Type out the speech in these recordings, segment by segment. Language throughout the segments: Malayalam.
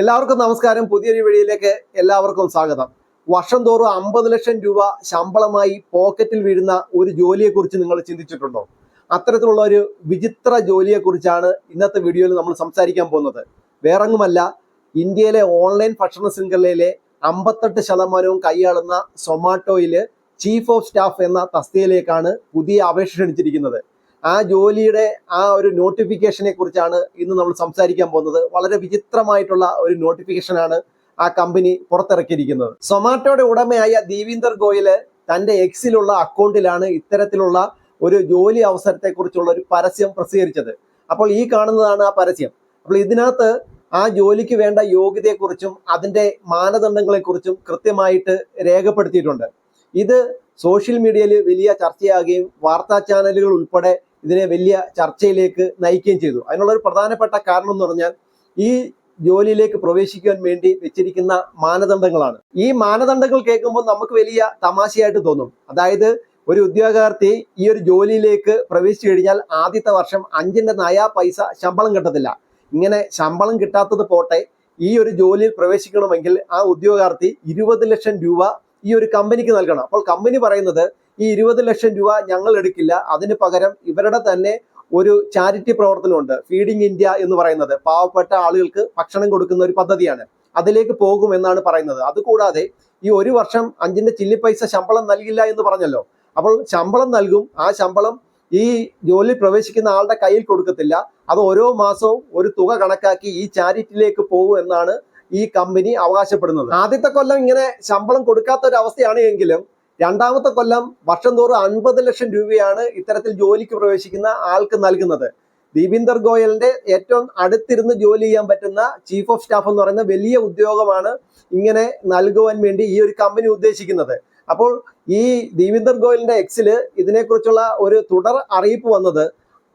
എല്ലാവർക്കും നമസ്കാരം. പുതിയൊരു വഴിയിലേക്ക് എല്ലാവർക്കും സ്വാഗതം. വർഷം തോറും അമ്പത് ലക്ഷം രൂപ ശമ്പളമായി പോക്കറ്റിൽ വീഴുന്ന ഒരു ജോലിയെക്കുറിച്ച് നിങ്ങൾ ചിന്തിച്ചിട്ടുണ്ടോ? അത്തരത്തിലുള്ള ഒരു വിചിത്ര ജോലിയെക്കുറിച്ചാണ് ഇന്നത്തെ വീഡിയോയിൽ നമ്മൾ സംസാരിക്കാൻ പോകുന്നത്. വേറെങ്ങുമല്ല ഇന്ത്യയിലെ ഓൺലൈൻ ഭക്ഷണ ശൃംഖലയിലെ അമ്പത്തെട്ട് ശതമാനവും കൈയാളുന്ന സൊമാറ്റോയിൽ ചീഫ് ഓഫ് സ്റ്റാഫ് എന്ന തസ്തികയിലേക്കാണ് പുതിയ അപേക്ഷ ക്ഷണിച്ചിരിക്കുന്നത്. ആ ജോലിയുടെ ആ ഒരു നോട്ടിഫിക്കേഷനെ കുറിച്ചാണ് ഇന്ന് നമ്മൾ സംസാരിക്കാൻ പോകുന്നത്. വളരെ വിചിത്രമായിട്ടുള്ള ഒരു നോട്ടിഫിക്കേഷനാണ് ആ കമ്പനി പുറത്തിറക്കിയിരിക്കുന്നത്. സൊമാറ്റോയുടെ ഉടമയായ ദീവീന്ദർ ഗോയൽ തന്റെ എക്സിലുള്ള അക്കൗണ്ടിലാണ് ഇത്തരത്തിലുള്ള ഒരു ജോലി അവസരത്തെക്കുറിച്ചുള്ള ഒരു പരസ്യം പ്രസിദ്ധീകരിച്ചത്. അപ്പോൾ ഈ കാണുന്നതാണ് ആ പരസ്യം. അപ്പോൾ ഇതിനകത്ത് ആ ജോലിക്ക് വേണ്ട യോഗ്യതയെക്കുറിച്ചും അതിന്റെ മാനദണ്ഡങ്ങളെക്കുറിച്ചും കൃത്യമായിട്ട് രേഖപ്പെടുത്തിയിട്ടുണ്ട്. ഇത് സോഷ്യൽ മീഡിയയിൽ വലിയ ചർച്ചയാകുകയും വാർത്താ ചാനലുകൾ ഉൾപ്പെടെ ഇതിനെ വലിയ ചർച്ചയിലേക്ക് നയിക്കുകയും ചെയ്തു. അതിനുള്ള ഒരു പ്രധാനപ്പെട്ട കാരണം എന്ന് പറഞ്ഞാൽ ഈ ജോലിയിലേക്ക് പ്രവേശിക്കാൻ വേണ്ടി വെച്ചിരിക്കുന്ന മാനദണ്ഡങ്ങളാണ്. ഈ മാനദണ്ഡങ്ങൾ കേൾക്കുമ്പോൾ നമുക്ക് വലിയ തമാശയായിട്ട് തോന്നും. അതായത് ഒരു ഉദ്യോഗാർത്ഥി ഈ ഒരു ജോലിയിലേക്ക് പ്രവേശിച്ചു കഴിഞ്ഞാൽ ആദ്യത്തെ വർഷം അഞ്ചിന്റെ നയാ പൈസ ശമ്പളം കിട്ടത്തില്ല. ഇങ്ങനെ ശമ്പളം കിട്ടാത്തത് പോട്ടെ ഈ ഒരു ജോലിയിൽ പ്രവേശിക്കണമെങ്കിൽ ആ ഉദ്യോഗാർത്ഥി ഇരുപത് ലക്ഷം രൂപ ഈ ഒരു കമ്പനിക്ക് നൽകണം. അപ്പോൾ കമ്പനി പറയുന്നത് ഈ ഇരുപത് ലക്ഷം രൂപ ഞങ്ങൾ എടുക്കില്ല. അതിന് പകരം ഇവരുടെ തന്നെ ഒരു ചാരിറ്റി പ്രവർത്തനമുണ്ട്. ഫീഡിംഗ് ഇന്ത്യ എന്ന് പറയുന്നത്. പാവപ്പെട്ട ആളുകൾക്ക് ഭക്ഷണം കൊടുക്കുന്ന ഒരു പദ്ധതിയാണ്. അതിലേക്ക് പോകും എന്നാണ് പറയുന്നത്. അതുകൂടാതെ ഈ ഒരു വർഷം അഞ്ചിന്റെ ചില്ലി പൈസ ശമ്പളം നൽകില്ല എന്ന് പറഞ്ഞല്ലോ. അപ്പോൾ ശമ്പളം നൽകും. ആ ശമ്പളം ഈ ജോലി പ്രവേശിക്കുന്ന ആളുടെ കയ്യിൽ കൊടുക്കത്തില്ല. അത് ഓരോ മാസവും ഒരു തുക കണക്കാക്കി ഈ ചാരിറ്റിയിലേക്ക് പോകും എന്നാണ് ഈ കമ്പനി അവകാശപ്പെടുന്നത്. ആദ്യത്തെ കൊല്ലം ഇങ്ങനെ ശമ്പളം കൊടുക്കാത്ത ഒരു അവസ്ഥയാണ് എങ്കിലും രണ്ടാമത്തെ കൊല്ലം വർഷം തോറും അൻപത് ലക്ഷം രൂപയാണ് ഇത്തരത്തിൽ ജോലിക്ക് പ്രവേശിക്കുന്ന ആൾക്ക് നൽകുന്നത്. ദീപിന്ദർ ഗോയലിന്റെ ഏറ്റവും അടുത്തിരുന്ന് ജോലി ചെയ്യാൻ പറ്റുന്ന ചീഫ് ഓഫ് സ്റ്റാഫ് എന്ന് പറയുന്ന വലിയ ഉദ്യോഗമാണ് ഇങ്ങനെ നൽകുവാൻ വേണ്ടി ഈ ഒരു കമ്പനി ഉദ്ദേശിക്കുന്നത്. അപ്പോൾ ഈ ദീപിന്ദർ ഗോയലിന്റെ എക്സിൽ ഇതിനെക്കുറിച്ചുള്ള ഒരു തുടർ അറിയിപ്പ് വന്നത്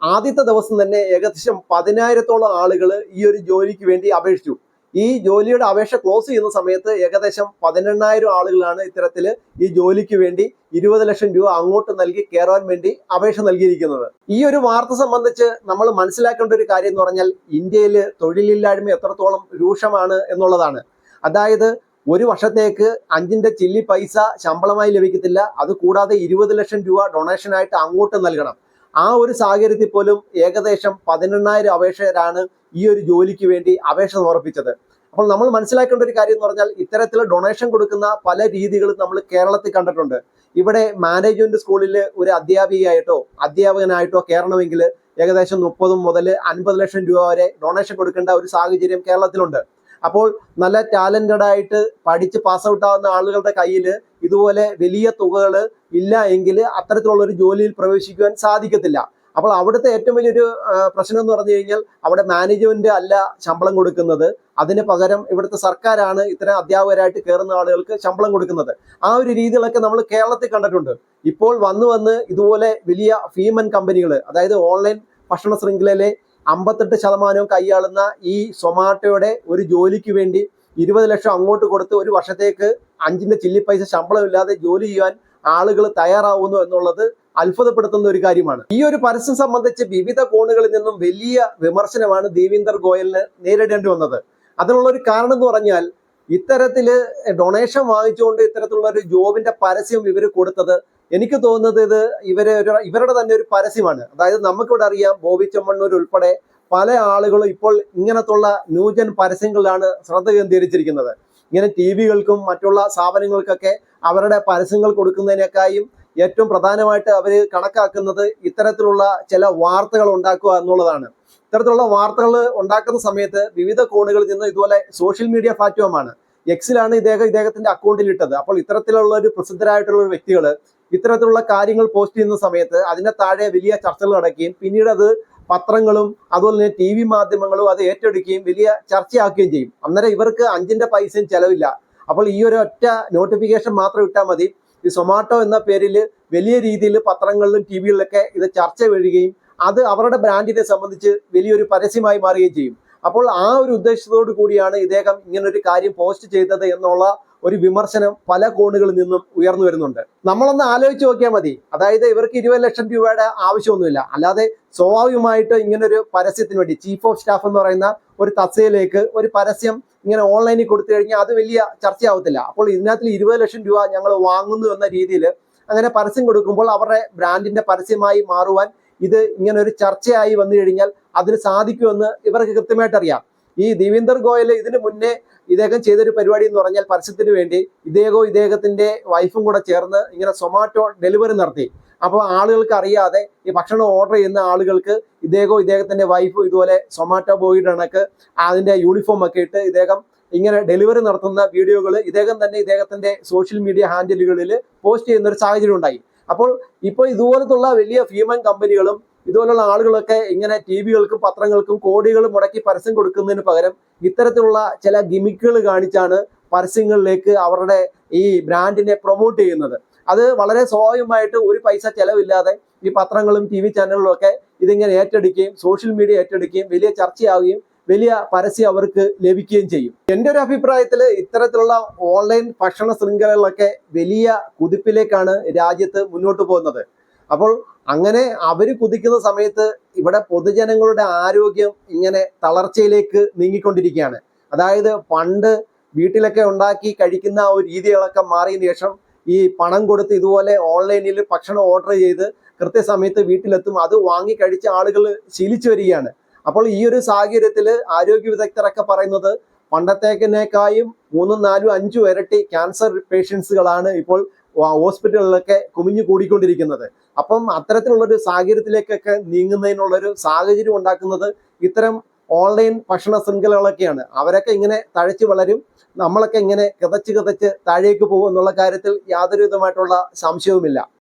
ആദ്യത്തെ ദിവസം തന്നെ ഏകദേശം പതിനായിരത്തോളം ആളുകൾ ഈ ഒരു ജോലിക്ക് വേണ്ടി അപേക്ഷിച്ചു. ഈ ജോലിയുടെ അപേക്ഷ ക്ലോസ് ചെയ്യുന്ന സമയത്ത് ഏകദേശം പതിനെണ്ണായിരം ആളുകളാണ് ഇത്തരത്തിൽ ഈ ജോലിക്ക് വേണ്ടി ഇരുപത് ലക്ഷം രൂപ അങ്ങോട്ട് നൽകി കയറാൻ വേണ്ടി അപേക്ഷ നൽകിയിരിക്കുന്നത്. ഈ ഒരു വാർത്ത സംബന്ധിച്ച് നമ്മൾ മനസ്സിലാക്കേണ്ട ഒരു കാര്യം എന്ന് പറഞ്ഞാൽ ഇന്ത്യയിൽ തൊഴിലില്ലായ്മ എത്രത്തോളം രൂക്ഷമാണ് എന്നുള്ളതാണ്. അതായത് ഒരു വർഷത്തേക്ക് അഞ്ചിന്റെ ചില്ലി പൈസ ശമ്പളമായി ലഭിക്കത്തില്ല. അത് കൂടാതെ ഇരുപത് ലക്ഷം രൂപ ഡൊണേഷനായിട്ട് അങ്ങോട്ട് നൽകണം. ആ ഒരു സാഹചര്യത്തിൽ പോലും ഏകദേശം പതിനെണ്ണായിരം അപേക്ഷകരാണ് ഈ ഒരു ജോലിക്ക് വേണ്ടി അപേക്ഷ സമർപ്പിച്ചത്. അപ്പോൾ നമ്മൾ മനസ്സിലാക്കേണ്ട ഒരു കാര്യം എന്ന് പറഞ്ഞാൽ ഇത്തരത്തിൽ ഡൊണേഷൻ കൊടുക്കുന്ന പല രീതികളും നമ്മൾ കേരളത്തിൽ കണ്ടിട്ടുണ്ട്. ഇവിടെ മാനേജ്മെന്റ് സ്കൂളിൽ ഒരു അധ്യാപികയായിട്ടോ അധ്യാപകനായിട്ടോ കയറണമെങ്കിൽ ഏകദേശം മുപ്പതും മുതൽ അൻപത് ലക്ഷം രൂപ വരെ ഡൊണേഷൻ കൊടുക്കേണ്ട ഒരു സാഹചര്യം കേരളത്തിലുണ്ട്. അപ്പോൾ നല്ല ടാലന്റഡ് ആയിട്ട് പഠിച്ച് പാസ് ഔട്ട് ആവുന്ന ആളുകളുടെ കയ്യിൽ ഇതുപോലെ വലിയ തുകകൾ ഇല്ല എങ്കിൽ അത്തരത്തിലുള്ള ഒരു ജോലിയിൽ പ്രവേശിക്കുവാൻ സാധിക്കത്തില്ല. അപ്പോൾ അവിടുത്തെ ഏറ്റവും വലിയൊരു പ്രശ്നം എന്ന് പറഞ്ഞു കഴിഞ്ഞാൽ അവിടെ മാനേജ്മെന്റ് അല്ല ശമ്പളം കൊടുക്കുന്നത്. അതിന് പകരം ഇവിടുത്തെ സർക്കാരാണ് ഇത്തരം അധ്യാപകരായിട്ട് കയറുന്ന ആളുകൾക്ക് ശമ്പളം കൊടുക്കുന്നത്. ആ ഒരു രീതികളൊക്കെ നമ്മൾ കേരളത്തിൽ കണ്ടിട്ടുണ്ട്. ഇപ്പോൾ വന്നു വന്ന് ഇതുപോലെ വലിയ ഫീമൻ കമ്പനികൾ അതായത് ഓൺലൈൻ ഭക്ഷണ ശൃംഖലയിലെ അമ്പത്തെട്ട് ശതമാനവും കൈയാളുന്ന ഈ സൊമാറ്റോയുടെ ഒരു ജോലിക്ക് വേണ്ടി ഇരുപത് ലക്ഷം അങ്ങോട്ട് കൊടുത്ത് ഒരു വർഷത്തേക്ക് അഞ്ചിന്റെ ചില്ലി പൈസ ശമ്പളം ഇല്ലാതെ ജോലി ചെയ്യാൻ ആളുകൾ തയ്യാറാവുന്നു എന്നുള്ളത് അത്ഭുതപ്പെടുത്തുന്ന ഒരു കാര്യമാണ്. ഈ ഒരു പരസ്യം സംബന്ധിച്ച് വിവിധ കോണുകളിൽ നിന്നും വലിയ വിമർശനമാണ് ദേവീന്ദർ ഗോയലിന് നേരിടേണ്ടി വന്നത്. അതിനുള്ള ഒരു കാരണം എന്ന് പറഞ്ഞാൽ ഇത്തരത്തിൽ ഡൊണേഷൻ വാങ്ങിച്ചുകൊണ്ട് ഇത്തരത്തിലുള്ള ഒരു ജോബിന്റെ പരസ്യം ഇവർ കൊടുത്തത് എനിക്ക് തോന്നുന്നത് ഇത് ഇവരെ ഒരു ഇവരുടെ തന്നെ ഒരു പരസ്യമാണ്. അതായത് നമുക്കിവിടെ അറിയാം ബോബി ചെമ്മണ്ണൂർ ഉൾപ്പെടെ പല ആളുകളും ഇപ്പോൾ ഇങ്ങനത്തുള്ള ന്യൂജൻ പരസ്യങ്ങളിലാണ് ശ്രദ്ധ കേന്ദ്രീകരിച്ചിരിക്കുന്നത്. ഇങ്ങനെ ടി വികൾക്കും മറ്റുള്ള സ്ഥാപനങ്ങൾക്കൊക്കെ അവരുടെ പരസ്യങ്ങൾ കൊടുക്കുന്നതിനേക്കായും ഏറ്റവും പ്രധാനമായിട്ട് അവർ കണക്കാക്കുന്നത് ഇത്തരത്തിലുള്ള ചില വാർത്തകൾ ഉണ്ടാക്കുക എന്നുള്ളതാണ്. ഇത്തരത്തിലുള്ള വാർത്തകൾ ഉണ്ടാക്കുന്ന സമയത്ത് വിവിധ കോണുകളിൽ നിന്ന് ഇതുപോലെ സോഷ്യൽ മീഡിയ പ്ലാറ്റ്ഫോമാണ്. എക്സിലാണ് ഇദ്ദേഹം ഇദ്ദേഹത്തിന്റെ അക്കൗണ്ടിൽ ഇട്ടത്. അപ്പോൾ ഇത്തരത്തിലുള്ള ഒരു പ്രസിദ്ധരായിട്ടുള്ള ഒരു വ്യക്തികൾ ഇത്തരത്തിലുള്ള കാര്യങ്ങൾ പോസ്റ്റ് ചെയ്യുന്ന സമയത്ത് അതിന്റെ താഴെ വലിയ ചർച്ചകൾ നടക്കുകയും പിന്നീട് അത് പത്രങ്ങളും അതുപോലെ തന്നെ ടി വി മാധ്യമങ്ങളും അത് ഏറ്റെടുക്കുകയും വലിയ ചർച്ചയാക്കുകയും ചെയ്യും. അന്നേരം ഇവർക്ക് അഞ്ചിന്റെ പൈസയും ചെലവില്ല. അപ്പോൾ ഈ ഒരു ഒറ്റ നോട്ടിഫിക്കേഷൻ മാത്രം ഇട്ടാൽ മതി. ഈ സൊമാറ്റോ എന്ന പേരിൽ വലിയ രീതിയിൽ പത്രങ്ങളിലും ടി വികളിലൊക്കെ ഇത് ചർച്ച വരികയും അത് അവരുടെ ബ്രാൻഡിനെ സംബന്ധിച്ച് വലിയൊരു പരസ്യമായി മാറുകയും ചെയ്യും. അപ്പോൾ ആ ഒരു ഉദ്ദേശത്തോടു കൂടിയാണ് ഇദ്ദേഹം ഇങ്ങനൊരു കാര്യം പോസ്റ്റ് ചെയ്തത് എന്നുള്ള ഒരു വിമർശനം പല കോണുകളിൽ നിന്നും ഉയർന്നു വരുന്നുണ്ട്. നമ്മളൊന്ന് ആലോചിച്ച് നോക്കിയാൽ മതി. അതായത് ഇവർക്ക് ഇരുപത് ലക്ഷം രൂപയുടെ ആവശ്യമൊന്നുമില്ല. അല്ലാതെ സ്വാഭാവികമായിട്ട് ഇങ്ങനൊരു പരസ്യത്തിന് വേണ്ടി ചീഫ് ഓഫ് സ്റ്റാഫ് എന്ന് പറയുന്ന ഒരു തസ്സയിലേക്ക് ഒരു പരസ്യം ഇങ്ങനെ ഓൺലൈനിൽ കൊടുത്തു കഴിഞ്ഞാൽ അത് വലിയ ചർച്ചയാവത്തില്ല. അപ്പോൾ ഇതിനകത്തിൽ ഇരുപത് ലക്ഷം രൂപ ഞങ്ങൾ വാങ്ങുന്നു എന്ന രീതിയിൽ അങ്ങനെ പരസ്യം കൊടുക്കുമ്പോൾ അവരുടെ ബ്രാൻഡിന്റെ പരസ്യമായി മാറുവാൻ ഇത് ഇങ്ങനെ ഒരു ചർച്ചയായി വന്നു കഴിഞ്ഞാൽ അതിന് സാധിക്കുമെന്ന് ഇവർക്ക് കൃത്യമായിട്ട് അറിയാം. ഈ ദേവീന്ദർ ഗോയൽ ഇതിന് മുന്നേ ഇദ്ദേഹം ചെയ്തൊരു പരിപാടി എന്ന് പറഞ്ഞാൽ പരസ്യത്തിന് വേണ്ടി ഇദ്ദേഹവും ഇദ്ദേഹത്തിന്റെ വൈഫും കൂടെ ചേർന്ന് ഇങ്ങനെ സൊമാറ്റോ ഡെലിവറി നടത്തി. അപ്പോൾ ആളുകൾക്ക് അറിയാതെ ഈ ഭക്ഷണം ഓർഡർ ചെയ്യുന്ന ആളുകൾക്ക് ഇദ്ദേഹവും ഇദ്ദേഹത്തിന്റെ വൈഫും ഇതുപോലെ സൊമാറ്റോ ബോയിയുടെ കണക്ക് അതിന്റെ യൂണിഫോം ഒക്കെ ഇട്ട് ഇദ്ദേഹം ഇങ്ങനെ ഡെലിവറി നടത്തുന്ന വീഡിയോകൾ ഇദ്ദേഹം തന്നെ ഇദ്ദേഹത്തിന്റെ സോഷ്യൽ മീഡിയ ഹാൻഡിലുകളിൽ പോസ്റ്റ് ചെയ്യുന്ന ഒരു സാഹചര്യം ഉണ്ടായി. അപ്പോൾ ഇപ്പോൾ ഇതുപോലത്തുള്ള വലിയ ഭീമൻ കമ്പനികളും ഇതുപോലുള്ള ആളുകളൊക്കെ ഇങ്ങനെ ടി വികൾക്കും പത്രങ്ങൾക്കും കോടികൾ മുടക്കി പരസ്യം കൊടുക്കുന്നതിന് പകരം ഇത്തരത്തിലുള്ള ചില ഗിമിക്കുകൾ കാണിച്ചാണ് പരസ്യങ്ങളിലേക്ക് അവരുടെ ഈ ബ്രാൻഡിനെ പ്രൊമോട്ട് ചെയ്യുന്നത്. അത് വളരെ സ്വാഭാവികമായിട്ട് ഒരു പൈസ ചെലവില്ലാതെ ഈ പത്രങ്ങളും ടി വി ചാനലുകളും ഒക്കെ ഇതിങ്ങനെ ഏറ്റെടുക്കുകയും സോഷ്യൽ മീഡിയ ഏറ്റെടുക്കുകയും വലിയ ചർച്ചയാവുകയും വലിയ പരസ്യം അവർക്ക് ലഭിക്കുകയും ചെയ്യും. എന്റെ ഒരു അഭിപ്രായത്തിൽ ഇത്തരത്തിലുള്ള ഓൺലൈൻ ഭക്ഷണ ശൃംഖലകളൊക്കെ വലിയ കുതിപ്പിലേക്കാണ് രാജ്യത്ത് മുന്നോട്ട് പോകുന്നത്. അപ്പോൾ അങ്ങനെ അവർ കുതിക്കുന്ന സമയത്ത് ഇവിടെ പൊതുജനങ്ങളുടെ ആരോഗ്യം ഇങ്ങനെ തളർച്ചയിലേക്ക് നീങ്ങിക്കൊണ്ടിരിക്കുകയാണ്. അതായത് പണ്ട് വീട്ടിലൊക്കെ ഉണ്ടാക്കി കഴിക്കുന്ന ആ ഒരു രീതികളൊക്കെ മാറിയതിനു ശേഷം ഈ പണം കൊടുത്ത് ഇതുപോലെ ഓൺലൈനിൽ ഭക്ഷണം ഓർഡർ ചെയ്ത് കൃത്യസമയത്ത് വീട്ടിലെത്തും. അത് വാങ്ങി കഴിച്ച ആളുകൾ ശീലിച്ചു വരികയാണ്. അപ്പോൾ ഈ ഒരു സാഹചര്യത്തിൽ ആരോഗ്യ വിദഗ്ധരൊക്കെ പറയുന്നത് പണ്ടത്തേക്കിനേക്കായും മൂന്നും നാലും അഞ്ചും ഇരട്ടി ക്യാൻസർ പേഷ്യൻസുകളാണ് ഇപ്പോൾ ഹോസ്പിറ്റലുകളിലൊക്കെ കുമിഞ്ഞു കൂടിക്കൊണ്ടിരിക്കുന്നത്. അപ്പം അത്തരത്തിലുള്ളൊരു സാഹചര്യത്തിലേക്കൊക്കെ നീങ്ങുന്നതിനുള്ളൊരു സാഹചര്യം ഉണ്ടാക്കുന്നത് ഇത്തരം ഓൺലൈൻ ഭക്ഷണ ശൃംഖലകളൊക്കെയാണ്. അവരൊക്കെ ഇങ്ങനെ തഴച്ചു വളരും. നമ്മളൊക്കെ ഇങ്ങനെ കിതച്ച് കിതച്ച് താഴേക്ക് പോകും എന്നുള്ള കാര്യത്തിൽ യാതൊരു വിധമായിട്ടുള്ള സംശയവുമില്ല.